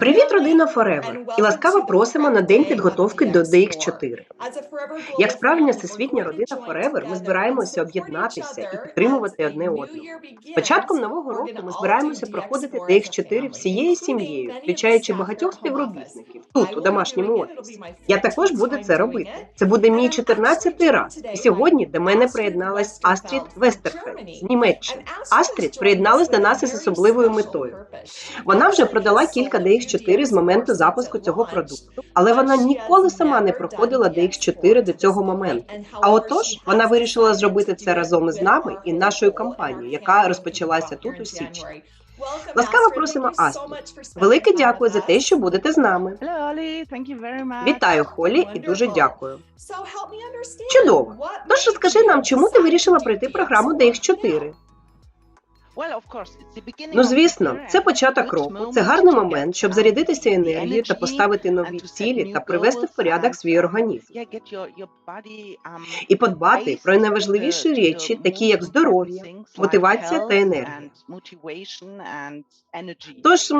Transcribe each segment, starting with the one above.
Привіт, родина Forever! І ласкаво просимо на день підготовки до DX4. Як справжня всесвітня родина Forever, ми збираємося об'єднатися і підтримувати одне одного. Початком нового року ми збираємося проходити DX4 всією сім'єю, включаючи багатьох співробітників тут, у домашньому офісі. Я також буду це робити. Це буде мій 14-й раз. І сьогодні до мене приєдналась Астрід Вестерфельд з Німеччини. Астрід приєдналась до нас із особливою метою. Вона вже продала кілька DX4 з моменту запуску цього продукту, але вона ніколи сама не проходила DX4 до цього моменту. А отож, вона вирішила зробити це разом із нами і нашою компанією, яка розпочалася тут у січні. Ласкаво просимо Астрід. Велике дякую за те, що будете з нами. Вітаю, Холі, і дуже дякую. Чудово. Тож розкажи нам, чому ти вирішила пройти програму DX4? Ну, звісно, це початок року. Це гарний момент, щоб зарядитися енергією та поставити нові цілі та привести в порядок свій організм. І подбати про найважливіші речі, такі як здоров'я, мотивація та енергія. Тож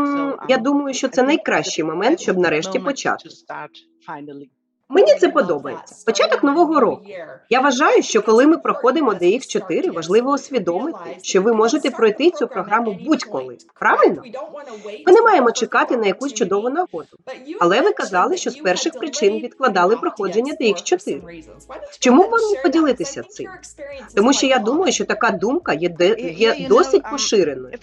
я думаю, що це найкращий момент, щоб нарешті почати. Мені це подобається. Початок нового року. Я вважаю, що коли ми проходимо DX4, важливо усвідомити, що ви можете пройти цю програму будь-коли. Правильно? Ми не маємо чекати на якусь чудову нагоду. Але ви казали, що з перших причин відкладали проходження DX4. Чому вам не поділитися цим? Тому що я думаю, що така думка є, де, є досить поширеною.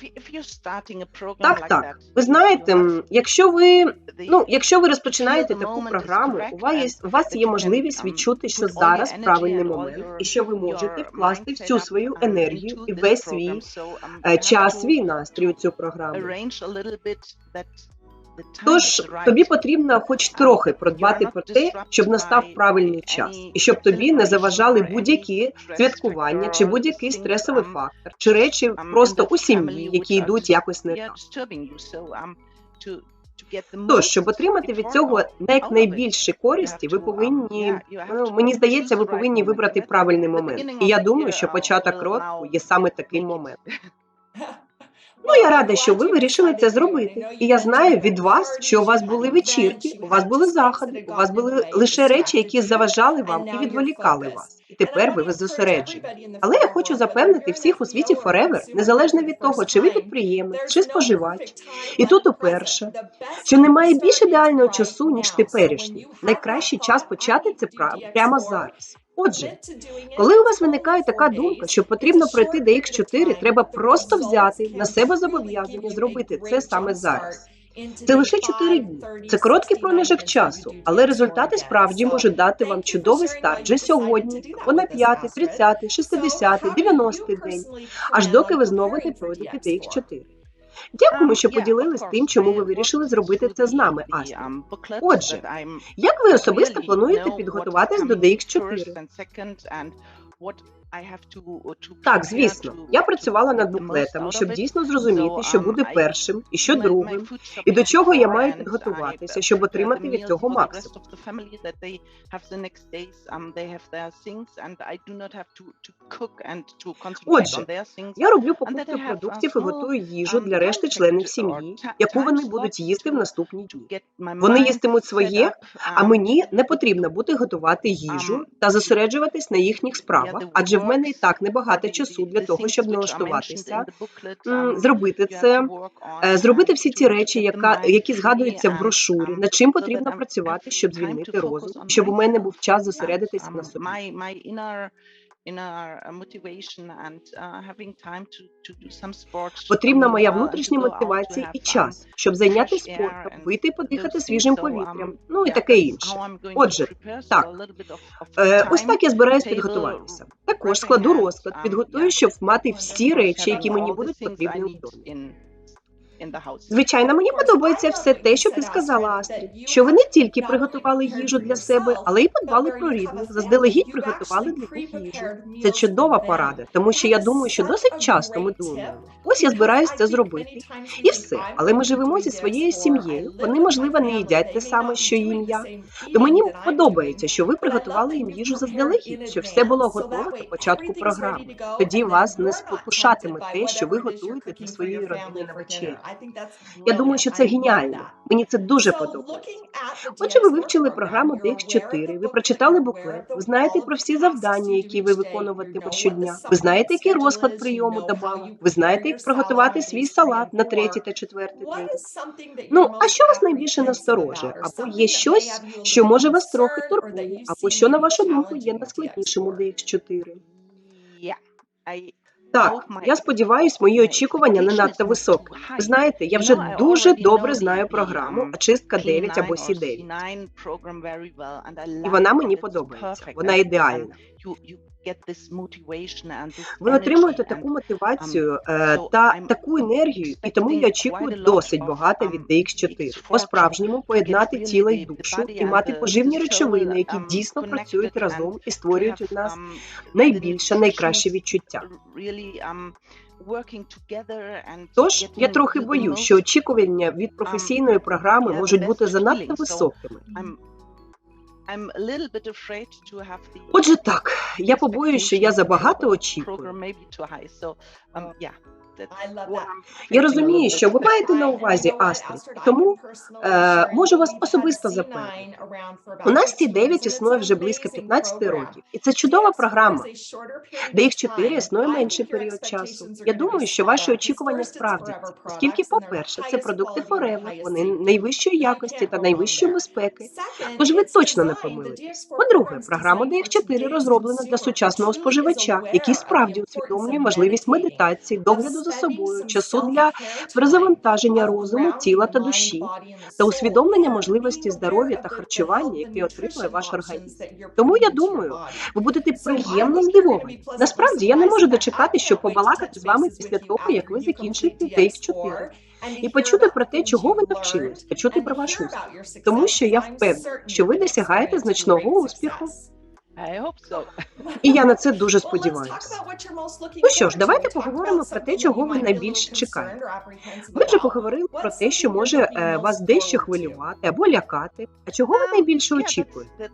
Так, так. Ви знаєте, якщо ви ну, якщо ви розпочинаєте таку програму, у вас є у вас є можливість відчути, що зараз правильний момент, і що ви можете вкласти всю свою енергію і весь свій е, час, свій настрій у цю програму. Тож тобі потрібно хоч трохи продбати про те, щоб настав правильний час, і щоб тобі не заважали будь-які святкування чи будь-який стресовий фактор, чи речі просто у сім'ї, які йдуть якось не так. Тож, щоб отримати від цього як найбільше користі, ви повинні ну, мені здається, ви повинні вибрати правильний момент. І я думаю, що початок року є саме такий момент. Ну, я рада, що ви вирішили це зробити. І я знаю від вас, що у вас були вечірки, у вас були заходи, у вас були лише речі, які заважали вам і відволікали вас. І тепер ви зосереджені. Але я хочу запевнити всіх у світі Forever, незалежно від того, чи ви підприємець, чи споживач. І тут уперше, що немає більш ідеального часу, ніж теперішній. Найкращий час почати це прямо зараз. Отже, коли у вас виникає така думка, що потрібно пройти DX4, треба просто взяти на себе зобов'язання зробити це саме зараз. Це лише 4 дні. Це короткий проміжок часу, але результати справді можуть дати вам чудовий старт вже сьогодні, або на 5, 30, 60, 90 день, аж доки ви знову не пройдете DX4. Дякуємо, що поділились тим, чому ви вирішили зробити це з нами, Астрід. Отже, як ви особисто плануєте підготуватись до DX4? Так, звісно, я працювала над буклетами, щоб дійсно зрозуміти, що буде першим і що другим, і до чого я маю підготуватися, щоб отримати від цього максимум. Отже, я роблю покупки продуктів і готую їжу для решти членів сім'ї, яку вони будуть їсти в наступні дні. Вони їстимуть своє, а мені не потрібно буде готувати їжу та зосереджуватись на їхніх справах, адже в мене і так небагато часу для того, щоб налаштуватися, зробити це, е, зробити всі ті речі, яка які згадуються в брошурі, над чим потрібно працювати, щоб звільнити розум, щоб у мене був час зосередитися на собі. Потрібна моя внутрішня мотивація і час, щоб зайнятися спортом, вийти і подихати свіжим повітрям, ну і таке інше. Отже, так е, ось так я збираюсь підготуватися. Також складу розклад, підготую, щоб мати всі речі, які мені будуть потрібні у домі. Звичайно, мені подобається все те, що ти сказала, Астрід. Що ви не тільки приготували їжу для себе, але й подбали про рідних, заздалегідь приготували для них їжу. Це чудова порада, тому що я думаю, що досить часто ми думаємо, ось я збираюсь це зробити, і все. Але ми живемо зі своєю сім'єю. Вони, можливо, не їдять те саме, що їм я. То мені подобається, що ви приготували їм їжу заздалегідь, щоб все було готове до початку програми. Тоді вас не спокушатиме те, що ви готуєте для своєї родини на вечері. Я думаю, що це геніально. Мені це дуже подобається. Отже, ви вивчили програму DX4, ви прочитали буклет, ви знаєте про всі завдання, які ви виконуватимете щодня. Ви знаєте, який розклад прийому добавок, ви знаєте, як приготувати свій салат на третій та четвертий день. Ну, а що вас найбільше насторожує? Або є щось, що може вас трохи турбує, або що, на вашу думку, є найскладнішим у DX4? Так, я сподіваюся, мої очікування не надто високі. Ви знаєте, я вже дуже добре знаю програму очистка 9 або Сі 9 І вона мені подобається. Вона ідеальна. Ви отримуєте таку мотивацію е, та таку енергію, і тому я очікую досить багато від DX4. По-справжньому поєднати тіло й душу і мати поживні речовини, які дійсно працюють разом і створюють у нас найбільше, найкраще відчуття. Тож я трохи боюсь, що очікування від професійної програми можуть бути занадто високими. Отже, так я побоююся, що я забагато очікую. Я розумію, що ви маєте на увазі Астрид, тому е, можу вас особисто запевнити. У нас ці 9 існує вже близько 15 років, і це чудова програма. Де їх 4 існує менший період часу. Я думаю, що ваші очікування справдяться, оскільки, по-перше, це продукти Forever, вони найвищої якості та найвищої безпеки. Тож ви точно не помилитесь. По-друге, програма DX4 розроблена для сучасного споживача, який справді усвідомлює можливість медитації, догляду за собою, часу для перезавантаження розуму, тіла та душі, та усвідомлення можливості здоров'я та харчування, яке отримує ваш організм. Тому я думаю, ви будете приємно здивовані. Насправді я не можу дочекати, щоб побалакати з вами після того, як ви закінчите Take 4. І почути про те, чого ви навчились, почути про ваш успіх. Тому що я впевнена, що ви досягаєте значного успіху. І я на це дуже сподіваюся. Ну що ж, давайте поговоримо про те, чого ви найбільше чекаєте. Ми вже поговорили про те, що може е, вас дещо хвилювати або лякати. А чого ви найбільше очікуєте? Е,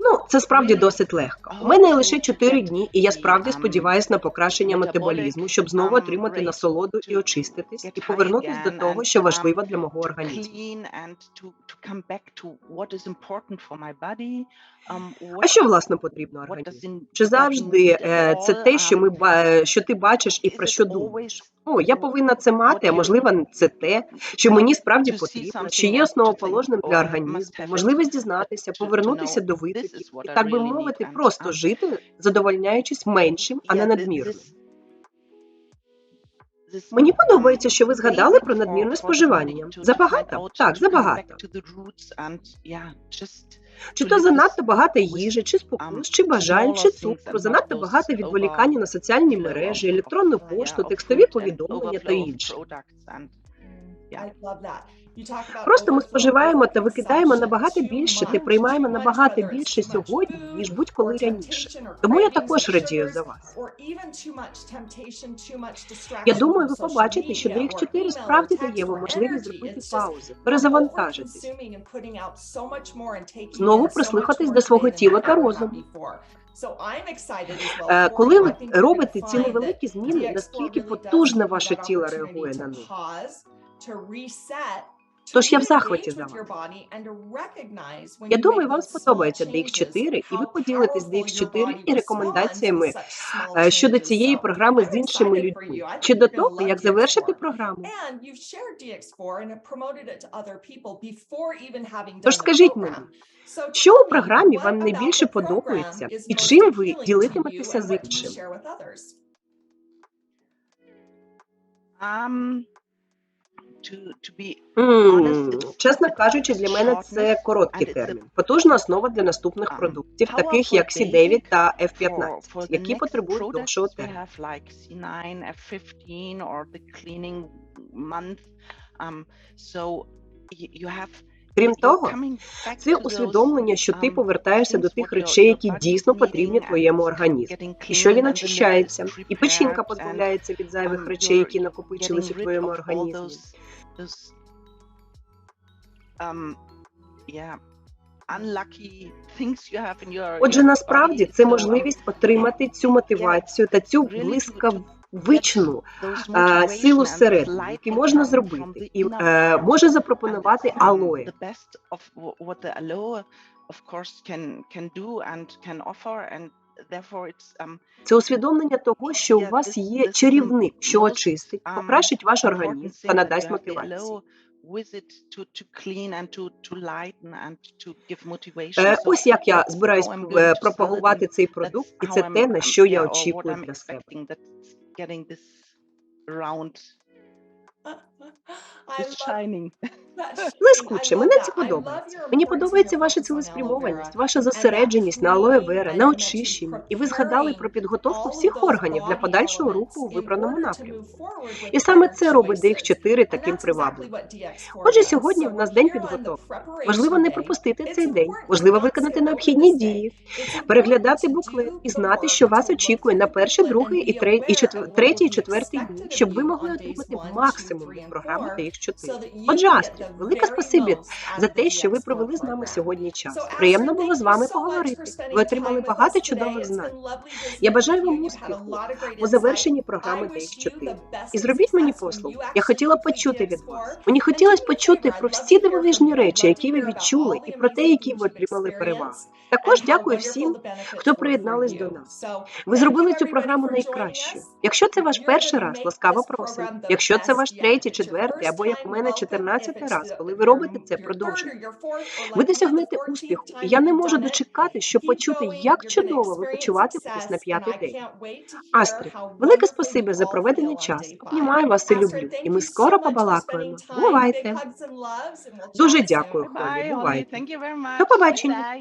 Ну, це справді досить легко. У мене лише 4 дні, і я справді сподіваюся на покращення метаболізму, щоб знову отримати насолоду і очиститись, і повернутися до того, що важливо для мого організму. А що власне потрібно організму? Чи завжди е, це те, що ми ба- що ти бачиш і про що думаєш? О, я повинна це мати, а можливо, це те, що мені справді потрібно, що є основоположним для організму, можливість дізнатися, повернутися до витоків і, так би мовити, просто жити, задовольняючись меншим, а не надмірним. Мені подобається, що ви згадали про надмірне споживання. Забагато? Так, забагато. Чи то занадто багато їжі, чи спокус, чи бажань, чи цукру, занадто багато відволікання на соціальні мережі, електронну пошту, текстові повідомлення та інше. Просто ми споживаємо та викидаємо набагато більше та приймаємо набагато більше сьогодні, ніж будь-коли раніше. Тому я також радію за вас. Я думаю, ви побачите, що DX4 справді дає вам можливість зробити паузи, перезавантажитись, знову прислухатись до свого тіла та розуму. Е, Коли ви робите ці невеликі зміни, наскільки потужно ваше тіло реагує на них? Тож я в захваті за вас. Я думаю, вам сподобається DX4, і ви поділитесь DX4 і рекомендаціями е, щодо цієї програми з іншими людьми. Чи до того, як завершити програму? Тож скажіть мені, що у програмі вам найбільше подобається, і чим ви ділитиметеся з іншим? М, Чесно кажучи, для мене це короткий термін. Потужна основа для наступних продуктів, таких як C9 та F15, які потребують довшого терміну. Крім того, це усвідомлення, що ти повертаєшся до тих речей, які дійсно потрібні твоєму організму, і що він очищається, і печінка позбавляється від зайвих речей, які накопичились у твоєму організмі. Отже, насправді це можливість отримати цю мотивацію та цю блискавичну е, силу всередині, яку можна зробити, і е, може запропонувати алоє. Це усвідомлення того, що у вас є чарівник, що очистить, покращить ваш організм та надасть мотивацію. Е, Ось як я збираюсь пропагувати цей продукт, і це те, на що я очікую для себе. getting this round. it's shining. Блискуче, мене це подобається. Мені подобається ваша цілеспрямованість, ваша зосередженість на алоє вера, на очищенні. І ви згадали про підготовку всіх органів для подальшого руху у вибраному напрямку. І саме це робить DX4 таким привабливим. Отже, сьогодні в нас день підготовки. Важливо не пропустити цей день, важливо виконати необхідні дії, переглядати буклет і знати, що вас очікує на перший, другий і третій, і четвертий дні, щоб ви могли отримати максимум від програми DX4. Отже, Астрід, велике спасибі за те, що ви провели з нами сьогодні час. Приємно було з вами поговорити. Ви отримали багато чудових знань. Я бажаю вам успіху у завершенні програми DX4. І зробіть мені послугу. Я хотіла почути від вас. Мені хотілося почути про всі дивовижні речі, які ви відчули, і про те, які ви отримали переваги. Також дякую всім, хто приєднались до нас. Ви зробили цю програму найкращою. Якщо це ваш перший раз, ласкаво просимо. Якщо це ваш третій, четвертий або як у мене 14 раз, коли ви робите це, продовжуйте. Ви досягнете успіху, я не можу дочекати, щоб почути, як чудово ви почуватиметесь на п'ятий день. Астрид, велике спасибі за проведений час. Обнімаю вас і люблю. І ми скоро побалакаємо. Бувайте. Дуже дякую, Холі. Бувайте. До побачення.